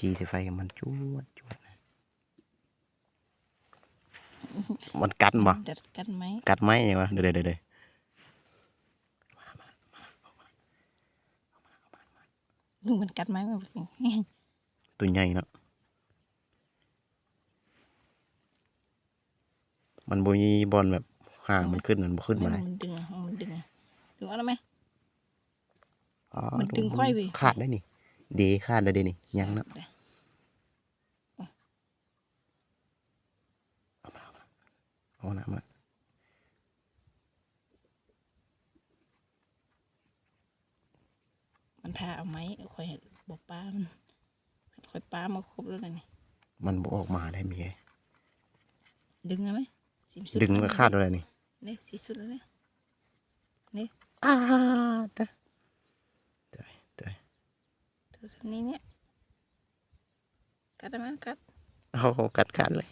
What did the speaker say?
จีใส่ไฟกับมันจวดจวดนะมันกัดบ่ดัดกันไหมกัดไหมเนี่ยวะเดี๋ยวเดี๋ยวเดี๋ยวเดี๋ยวลุงมันกัดไหมมันแห้งตัวใหญ่เนาะมันบ่มีบอลแบบห่างมันขึ้นมันบ่ขึ้นมาได้มันดึงอะมันดึงอะดึงเอาแล้วไหมอ๋อมันดึงค่อยไปขาดได้นี่ ดีขาดเลยเดีนี่ยังเนาะได้เอาน้ำมามันทาเอาไหมคอยบอกป้ามันคอยป้ามาครบแล้วนะนี่มันบ่ออกมาได้มีไงดึงเอาไหมสีสุดึงมันก็ขาดอะไรนี่นี่สีสุดแล้วเนี่ยอ้าตะตายตาย ตัวสันนี้เนี่ย กัดได้ไหมกัด โอ้โหกัดขาดเลย